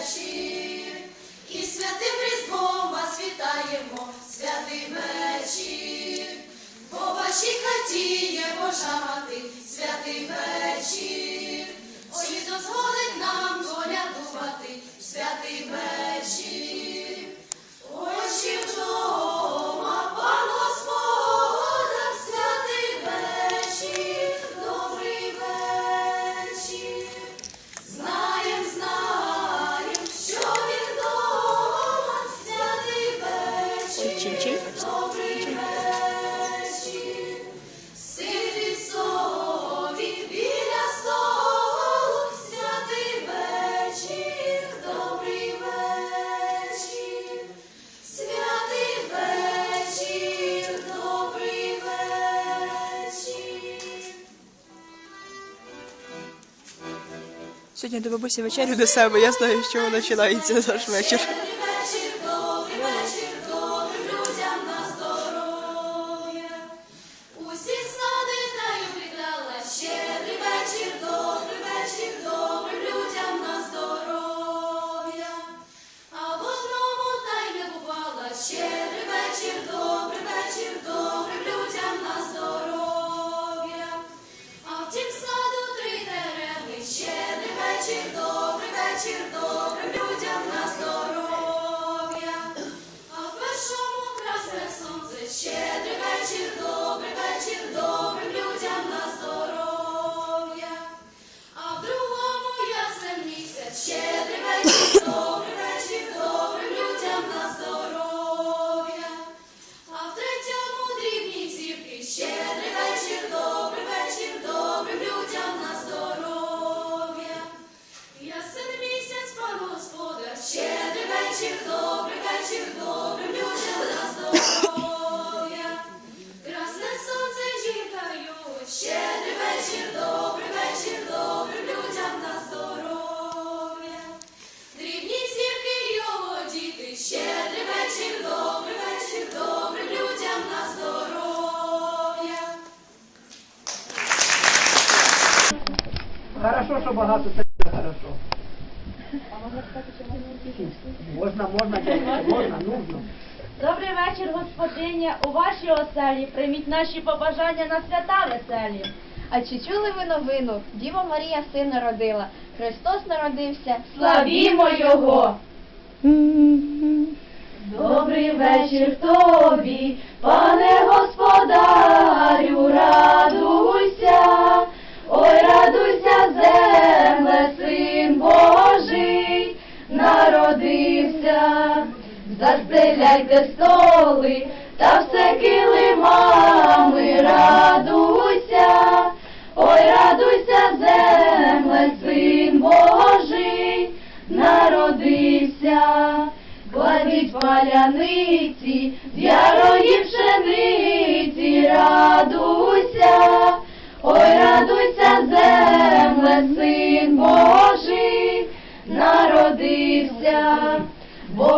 вечір, і святим різдвом вас вітаємо, святий вечір, по вашій хаті є Божа мати, святий вечір, ой, дозволить нам доля думати, святий вечір. Сьогодні до бабусі вечерю до себе. Я знаю, з чого починається наш вечір. Хорошо, що багато це дуже хорошо. Можна, можна, можна, нужно. Добрий вечір, господиня. У вашій оселі прийміть наші побажання на свята веселі. А чи чули ви новину? Діва Марія сина родила. Христос народився. Славімо Його! Добрий вечір тобі, пане господарю, застеляйте столи та все килимами, радуйся, ой, радуйся, земле, син Божий, народився. Кладіть паляниці, з ярої пшениці, радуйся, ой, радуйся, земле, син Божий, народився,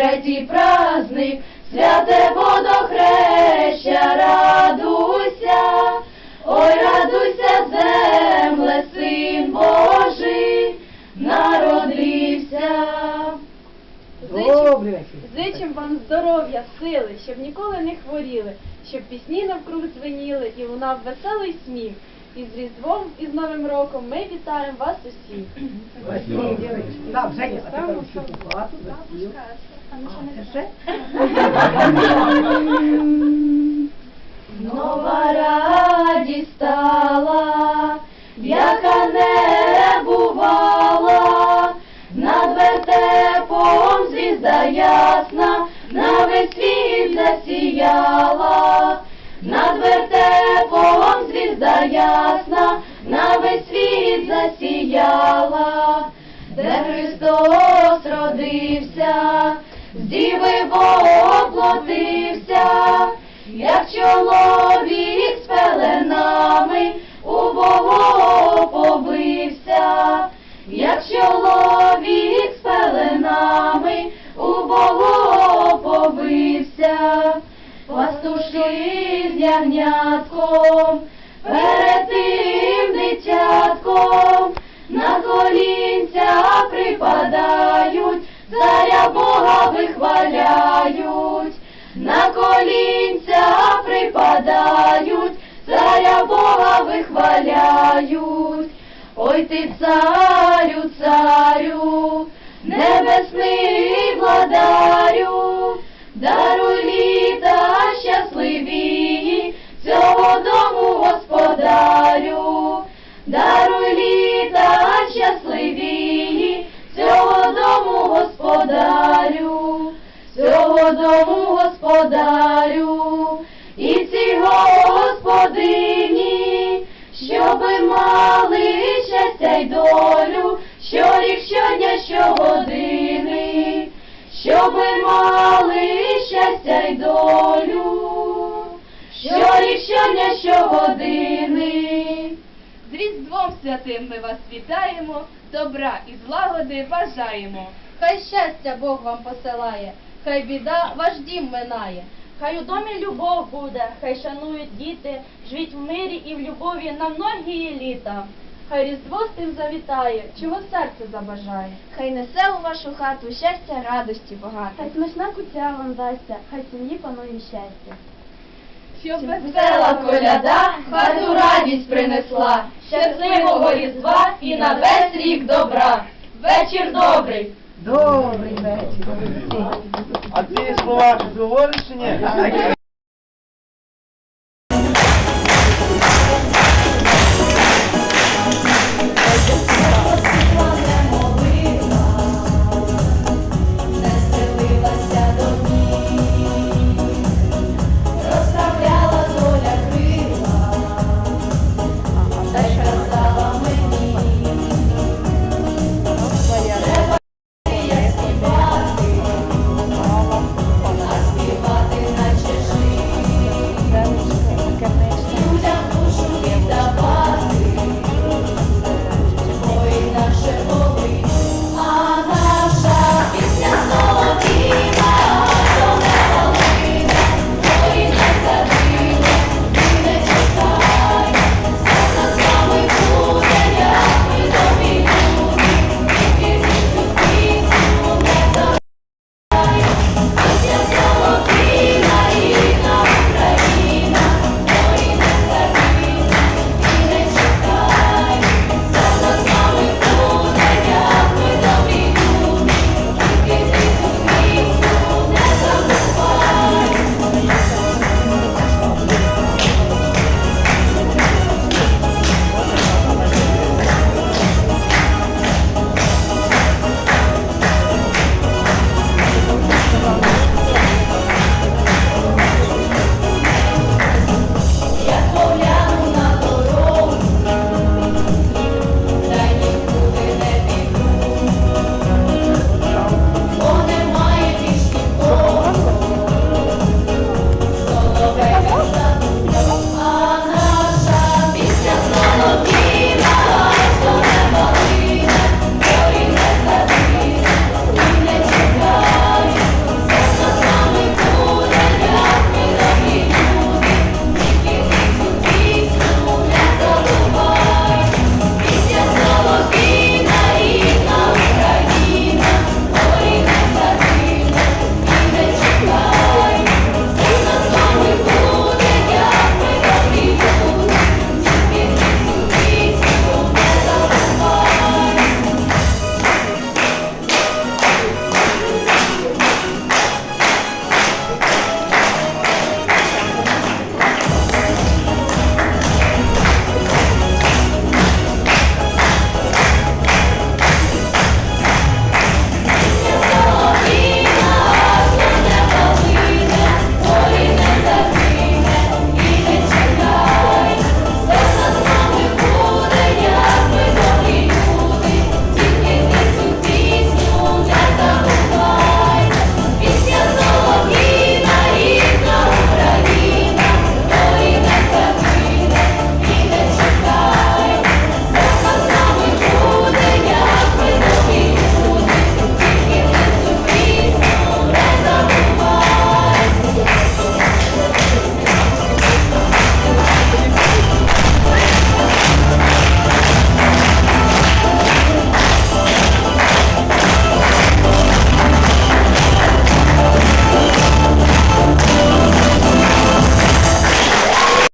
третій праздник, святе водохреща, радуйся, ой, радуйся, земле, син Божий, народився. Добрий. Зичим вам здоров'я, сили, щоб ніколи не хворіли, щоб пісні навкруг дзвеніли і лунав веселий сміх. І з Різдвом, і з Новим роком. Ми вітаємо вас усіх. Так, Женя, а тепер всю ту за стіл. А, це ще? Нова радість стала, яка не бувала, над вертепом звізда ясна, на весь світ засіяла, ясна, на весь світ засіяла, де Христос родився, з діви воплотився, як чоловік з пеленами у Бога побився, як чоловік з пеленами у Бога побився, пастушки з ягнятком, перед тим дитятком, на колінця припадають, царя Бога вихваляють, на колінця припадають, царя Бога вихваляють. Ой ти царю, царю, небесний владарю, даруй літа щасливі, цього дому господарю, даруй літа щасливі, цього дому господарю, цього дому господарю, і цій господині, щоби мали щастя й долю, щорік, щодня, щогодини, щоби мали щастя й долю, щорік, щодня, щогодини. З Різдвом святим ми вас вітаємо, добра і злагоди бажаємо. Хай щастя Бог вам посилає, хай біда ваш дім минає. Хай у домі любов буде, хай шанують діти, живіть в мирі і в любові на многії літа. Хай різдво з тим завітає, чого серце забажає. Хай несе у вашу хату щастя, радості багато. Хай смачна куця вам дасться, хай сім'ї панує щастя. Щоб Весела коляда хату радість принесла, щасливого різдва і на весь рік добра. Вечір добрий. Добрий вечір. А ти слова говориш чи ні?